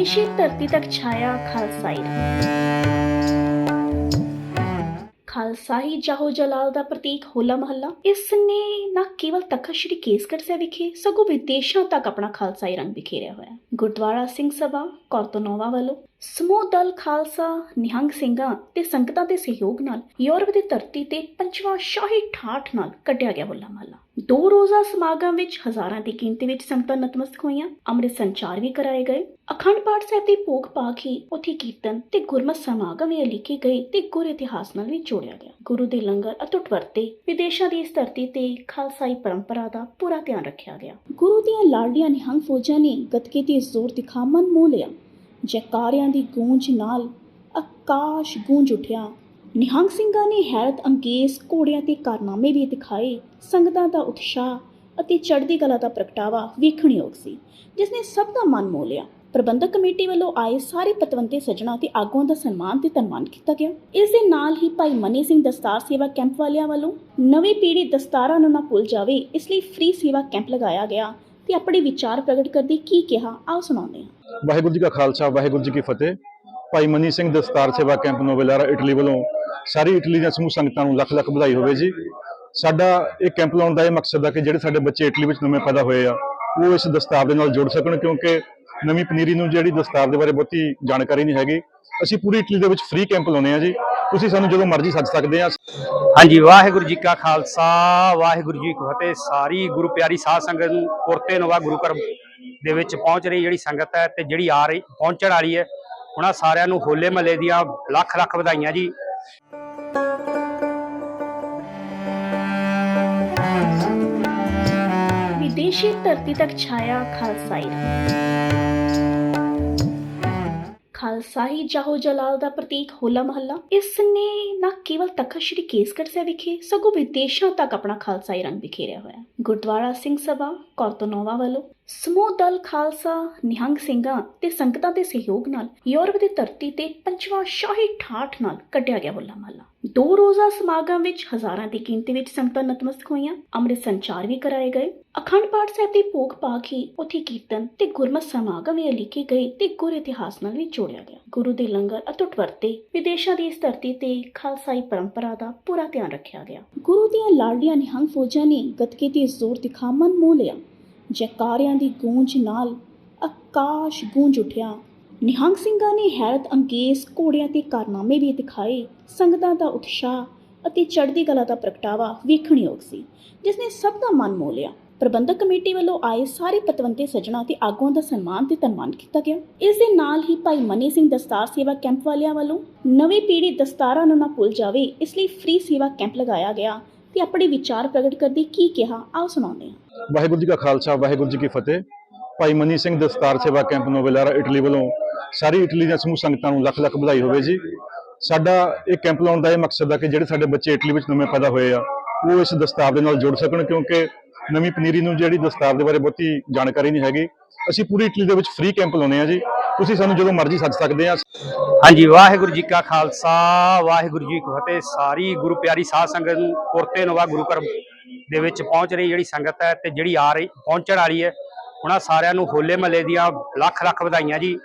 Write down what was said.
ਵਿਦੇਸ਼ੀ ਧਰਤੀ ਤੱਕ ਛਾਇਆ ਖਾਲਸਾਈ ਖਾਲਸਾਈ ਜਾਹੋ ਜਲਾਲ ਦਾ ਪ੍ਰਤੀਕ ਹੋਲਾ ਮਹੱਲਾ। ਇਸ ਨੇ ਨਾ ਕੇਵਲ ਤਖਤ ਸ੍ਰੀ ਕੇਸਗੜ੍ਹ ਸਾਹਿਬ ਵਿਖੇ, ਸਗੋਂ ਵਿਦੇਸ਼ਾਂ ਤੱਕ ਆਪਣਾ ਖਾਲਸਾਈ ਰੰਗ ਬਿਖੇਰਿਆ ਹੋਇਆ। ਗੁਰਦੁਆਰਾ ਸਿੰਘ ਸਭਾ, ਕੋਰਤਨੋਵਾ ਵੱਲੋਂ ਸਮੂਹ ਦਲ ਖਾਲਸਾ, ਨਿਹੰਗ ਸਿੰਘਾਂ ਤੇ ਸੰਗਤਾਂ ਦੇ ਸਹਿਯੋਗ ਨਾਲ ਯੂਰਪ ਦੀ ਧਰਤੀ ਤੇ ਪੰਜਵਾਂ ਸ਼ਾਹੀ ਠਾਠ ਨਾਲ ਕੱਢਿਆ ਗਿਆ ਹੋਲਾ ਮਹੱਲਾ ਦੋ ਰੋਜ਼ਾ ਸਮਾਗਮ ਵਿੱਚ ਹਜ਼ਾਰਾਂ ਦੀ ਗਿਣਤੀ ਵਿੱਚ ਸੰਗਤਾਂ ਨਤਮਸਤਕ ਹੋਈਆਂ, ਅੰਮ੍ਰਿਤ ਸੰਚਾਰ ਵੀ ਕਰਾਏ ਗਏ। ਅਖੰਡ ਪਾਠ ਸਾਹਿਬ ਦੇ ਭੋਗ ਪਾ ਕੇ ਉੱਥੇ ਕੀਰਤਨ ਤੇ ਗੁਰਮਤ ਸਮਾਗਮ ਵੀ ਲਿਖੇ ਗਏ ਤੇ ਗੁਰ ਇਤਿਹਾਸ ਨਾਲ ਵੀ ਜੋੜਿਆ ਗਿਆ। ਗੁਰੂ ਦੇ ਲੰਗਰ ਅਟੁੱਟ ਵਰਤੇ ਵਿਦੇਸ਼ਾਂ ਦੀ ਇਸ ਧਰਤੀ ਤੇ ਖਾਲਸਾਈ ਪਰੰਪਰਾ ਦਾ ਪੂਰਾ ਧਿਆਨ ਰੱਖਿਆ ਗਿਆ। ਗੁਰੂ ਦੀਆਂ ਲਾਡੀਆਂ ਨਿਹੰਗ ਫੌਜਾਂ ਨੇ ਗੱਤਕੇ ਤੇ ਜ਼ੋਰ ਦਿਖਾ ਮਨ ਮੋਹ ਲਿਆ। ਜੈਕਾਰਿਆਂ ਦੀ ਗੂੰਜ ਨਾਲ ਆਕਾਸ਼ ਗੂੰਜ ਉਠਿਆ। ਨਿਹੰਗ ਸਿੰਘਾਂ ਨੇ ਹੈਰਤ ਅੰਗੇਜ਼ ਘੋੜਿਆਂ ਤੇ ਕਾਰਨਾਮੇ ਵੀ ਦਿਖਾਏ। ਸੰਗਤਾਂ ਦਾ ਉਤਸ਼ਾਹ ਅਤੇ ਚੜ੍ਹਦੀ ਕਲਾ ਦਾ ਪ੍ਰਗਟਾਵਾ ਵੇਖਣਯੋਗ ਸੀ, ਜਿਸ ਨੇ ਸਭ ਦਾ ਮਨ ਮੋਹ ਲਿਆ। ਪ੍ਰਬੰਧਕ ਕਮੇਟੀ ਵੱਲੋਂ ਆਏ ਸਾਰੇ ਪਤਵੰਤੇ ਸੱਜਣਾ ਤੇ ਆਗੂਆਂ ਦਾ ਸਨਮਾਨ ਤੇ ਧੰਨਵਾਨ ਕੀਤਾ ਗਿਆ। ਇਸ ਦੇ ਨਾਲ ਹੀ ਭਾਈ ਮਨੀ ਸਿੰਘ ਦਸਤਾਰ ਸੇਵਾ ਕੈਂਪ ਵਾਲਿਆਂ ਵੱਲੋਂ ਨਵੀਂ ਪੀੜ੍ਹੀ ਦਸਤਾਰਾਂ ਨੂੰ ਨਾ ਭੁੱਲ ਜਾਵੇ, ਇਸ ਲਈ ਫ੍ਰੀ ਸੇਵਾ ਕੈਂਪ ਲਗਾਇਆ ਗਿਆ ਤੇ ਆਪਣੇ ਵਿਚਾਰ ਪ੍ਰਗਟ ਕਰਦੇ ਕੀ ਕਿਹਾ, ਆਓ ਸੁਣਾਉਂਦੇ ਹਾਂ। ਵਾਹਿਗੁਰੂ ਜੀ ਕਾ ਖਾਲਸਾ, ਵਾਹਿਗੁਰੂ ਜੀ ਕੀ ਫਤਿਹ। ਭਾਈ ਮਨੀ ਸਿੰਘ ਦਸਤਾਰ ਸੇਵਾ ਕੈਂਪ ਨੋਵੇਲਾਰਾ, ਇਟਲੀ ਵੱਲੋਂ ਸਾਰੀ ਇਟਲੀ ਦੀਆਂ ਸਮੂਹ ਸੰਗਤਾਂ ਨੂੰ ਲੱਖ ਲੱਖ ਵਧਾਈ ਹੋਵੇ ਜੀ। ਸਾਡਾ ਇਹ ਕੈਂਪ ਲਾਉਣ ਦਾ ਇਹ ਮਕਸਦ ਹੈ ਕਿ ਜਿਹੜੇ ਸਾਡੇ ਬੱਚੇ ਇਟਲੀ ਵਿੱਚ ਨਵੇਂ ਪੈਦਾ ਹੋਏ ਆ, ਉਹ ਇਸ ਦਸਤਾਰ ਦੇ ਨਾਲ ਜੁੜ ਸਕਣ, ਕਿਉਂਕਿ ਨਵੀਂ ਪਨੀਰੀ ਨੂੰ ਜਿਹੜੀ ਦਸਤਾਰ ਦੇ ਬਾਰੇ ਬਹੁਤੀ ਜਾਣਕਾਰੀ ਨਹੀਂ ਹੈਗੀ। ਅਸੀਂ ਪੂਰੀ ਇਟਲੀ ਦੇ ਵਿੱਚ ਫ੍ਰੀ ਕੈਂਪ ਲਾਉਂਦੇ ਆ ਜੀ। ਤੁਸੀਂ ਸਾਨੂੰ ਜਦੋਂ ਮਰਜ਼ੀ ਸੱਦ ਸਕਦੇ ਆ। ਹਾਂਜੀ, ਵਾਹਿਗੁਰੂ ਜੀ ਕਾ ਖਾਲਸਾ, ਵਾਹਿਗੁਰੂ ਜੀ ਕੀ ਫਤਿਹ। ਸਾਰੀ ਗੁਰੂ ਪਿਆਰੀ ਸਾਧ ਸੰਗਤ ਨੂੰ ਪੁਰਤੇ ਨਵਾ ਗੁਰੂ ਘਰ ਦੇ ਵਿੱਚ ਪਹੁੰਚ ਰਹੀ ਜਿਹੜੀ ਸੰਗਤ ਹੈ ਤੇ ਜਿਹੜੀ ਆ ਰਹੀ, ਪਹੁੰਚਣ ਵਾਲੀ ਹੈ, ਉਹਨਾਂ ਸਾਰਿਆਂ ਨੂੰ ਹੋਲੇ ਮਹੱਲੇ ਦੀਆਂ ਲੱਖ ਲੱਖ ਵਧਾਈਆਂ ਜੀ। ਵਿਦੇਸ਼ੀ ਧਰਤੀ ਤੱਕ ਛਾਇਆ ਖਾਲਸਾਈ ਖਾਲਸਾ ਹੀ ਜਾਹੋ ਜਲਾਲ ਦਾ ਪ੍ਰਤੀਕ ਹੋਲਾ ਮਹੱਲਾ। ਇਸ ਨੇ ਨਾ ਕੇਵਲ ਤਖਤ ਸ੍ਰੀ ਕੇਸਗੜ੍ਹ ਸਾਹਿਬ ਵਿਖੇ, ਸਗੋਂ ਵਿਦੇਸ਼ਾਂ ਤੱਕ ਆਪਣਾ ਖਾਲਸਾਈ ਰੰਗ ਬਿਖੇਰਿਆ ਹੋਇਆ ਗੁਰਦੁਆਰਾ ਸਿੰਘ ਸਭਾ, ਕੋਰਤਨੋਵਾ ਵੱਲੋਂ ਸਮੂਹ ਦਲ ਖਾਲਸਾ, ਨਿਹੰਗ ਸਿੰਘਾਂ ਤੇ ਸੰਗਤਾਂ ਦੇ ਸਹਿਯੋਗ ਨਾਲ ਯੂਰਪ ਦੀ ਧਰਤੀ ਤੇ ਪੰਜਵਾਂ ਸ਼ਾਹੀ ਠਾਠ ਨਾਲ ਕੱਢਿਆ ਗਿਆ ਹੋਲਾ ਮਹੱਲਾ। ਦੋ ਰੋਜ਼ਾ ਸਮਾਗਮ ਵਿੱਚ ਹਜ਼ਾਰਾਂ ਦੀ ਗਿਣਤੀ ਵਿੱਚ ਸੰਗਤਾਂ ਨਤਮਸਤਕ ਹੋਈਆਂ। ਅੰਮ੍ਰਿਤ ਸੰਚਾਰ ਵੀ ਕਰਾਏ ਗਏ। ਅਖੰਡ ਪਾਠ ਸਾਹਿਬ ਦੇ ਭੋਗ ਪਾ ਕੇ ਉੱਥੇ ਕੀਰਤਨ ਤੇ ਗੁਰਮਤ ਸਮਾਗਮ ਵੀ ਲਿਖੇ ਗਏ ਤੇ ਗੁਰ ਇਤਿਹਾਸ ਨਾਲ ਵੀ ਜੋੜਿਆ ਗਿਆ। ਗੁਰੂ ਦੇ ਲੰਗਰ ਅਟੁੱਟ ਵਰਤੇ ਵਿਦੇਸ਼ਾਂ ਦੀ ਇਸ ਧਰਤੀ ਤੇ ਖਾਲਸਾਈ ਪਰੰਪਰਾ ਦਾ ਪੂਰਾ ਧਿਆਨ ਰੱਖਿਆ ਗਿਆ। ਗੁਰੂ ਦੀਆਂ ਲਾਡੀਆਂ ਨਿਹੰਗ ਫੌਜਾਂ ਨੇ ਗੱਤਕੇ ਤੇ ਜ਼ੋਰ ਦਿਖਾ ਮਨ ਮੋਹ ਲਿਆ। ਜੈਕਾਰਿਆਂ ਦੀ ਗੂੰਜ ਨਾਲ ਆਕਾਸ਼ ਗੂੰਜ ਉਠਿਆ। ਨਿਹੰਗ ਸਿੰਘਾਂ ਨੇ ਹੈਰਤ ਅੰਗੇਜ਼ ਘੋੜਿਆਂ ਤੇ ਕਾਰਨਾਮੇ ਵੀ ਦਿਖਾਏ। ਸੰਗਤਾਂ ਦਾ ਉਤਸ਼ਾਹ ਅਤੇ ਚੜ੍ਹਦੀ ਕਲਾ ਦਾ ਪ੍ਰਗਟਾਵਾ ਵੇਖਣ ਸੀ, ਜਿਸ ਨੇ ਸਭ ਦਾ ਮਨ ਮੋਹ ਲਿਆ। ਪ੍ਰਬੰਧਕ ਕਮੇਟੀ ਵੱਲੋਂ ਆਏ ਸਾਰੇ ਪਤਵੰਤੇ ਸੱਜਣਾ ਤੇ ਆਗੂਆਂ ਦਾ ਸਨਮਾਨ ਤੇ ਧੰਨਵਾਨ ਕੀਤਾ ਗਿਆ। ਇਸ ਦੇ ਨਾਲ ਹੀ ਭਾਈ ਮਨੀ ਸਿੰਘ ਦਸਤਾਰ ਸੇਵਾ ਕੈਂਪ ਵਾਲਿਆਂ ਵੱਲੋਂ ਨਵੀਂ ਪੀੜ੍ਹੀ ਦਸਤਾਰਾਂ ਨੂੰ ਨਾ ਭੁੱਲ ਜਾਵੇ, ਇਸ ਲਈ ਫ੍ਰੀ ਸੇਵਾ ਕੈਂਪ ਲਗਾਇਆ ਗਿਆ ਤੇ ਆਪਣੇ ਵਿਚਾਰ ਪ੍ਰਗਟ ਕਰਦੇ ਕੀ ਕਿਹਾ, ਆਓ ਸੁਣਾਉਂਦੇ ਹਾਂ। ਵਾਹਿਗੁਰੂ ਜੀ ਕਾ ਖਾਲਸਾ, ਵਾਹਿਗੁਰੂ ਜੀ ਕੀ ਫਤਿਹ। ਭਾਈ ਮਨੀ ਸਿੰਘ ਦਸਤਾਰ ਸੇਵਾ ਕੈਂਪ ਨੋਵੇਲਾਰਾ ਇਟਲੀ ਵੱਲੋਂ। ਸਾਰੀ ਇਟਲੀ ਦੀਆਂ ਸਮੂਹ ਸੰਗਤਾਂ ਨੂੰ ਲੱਖ ਲੱਖ ਵਧਾਈ ਹੋਵੇ ਜੀ। ਸਾਡਾ ਇਹ ਕੈਂਪ ਲਾਉਣ ਦਾ ਇਹ ਮਕਸਦ ਆ ਕਿ ਜਿਹੜੇ ਸਾਡੇ ਬੱਚੇ ਇਟਲੀ ਵਿੱਚ ਨਵੇਂ ਪੈਦਾ ਹੋਏ ਆ, ਉਹ ਇਸ ਦਸਤਾਰ ਦੇ ਨਾਲ ਜੁੜ ਸਕਣ ਕਿਉਂਕਿ ਨਵੀਂ ਪਨੀਰੀ ਨੂੰ ਜਿਹੜੀ ਦਸਤਾਰ ਦੇ ਬਾਰੇ ਬਹੁਤੀ ਜਾਣਕਾਰੀ ਨਹੀਂ ਹੈਗੀ। ਅਸੀਂ ਪੂਰੀ ਇਟਲੀ ਦੇ ਵਿੱਚ ਫ੍ਰੀ ਕੈਂਪ ਲਾਉਂਦੇ ਆ ਜੀ। ਤੁਸੀਂ ਸਾਨੂੰ ਜਦੋਂ ਮਰਜ਼ੀ ਸੱਦ ਸਕਦੇ ਆ ਹਾਂਜੀ, ਵਾਹਿਗੁਰੂ ਜੀ ਕਾ ਖਾਲਸਾ, ਵਾਹਿਗੁਰੂ ਜੀ ਕੀ ਫਤਿਹ। ਸਾਰੀ ਗੁਰੂ ਪਿਆਰੀ ਸਾਧ ਸੰਗਤ ਨੂੰ ਪੁਰਤੇ ਨਵਾ ਗੁਰੂ ਘਰ ਦੇ ਵਿੱਚ ਪਹੁੰਚ ਰਹੀ ਜਿਹੜੀ ਸੰਗਤ ਹੈ ਤੇ ਜਿਹੜੀ ਆ ਰਹੀ, ਪਹੁੰਚਣ ਵਾਲੀ ਹੈ। ਉਹਨਾਂ ਸਾਰਿਆਂ ਨੂੰ ਹੋਲੇ ਮਹੱਲੇ ਦੀਆਂ ਲੱਖ ਲੱਖ ਵਧਾਈਆਂ ਜੀ।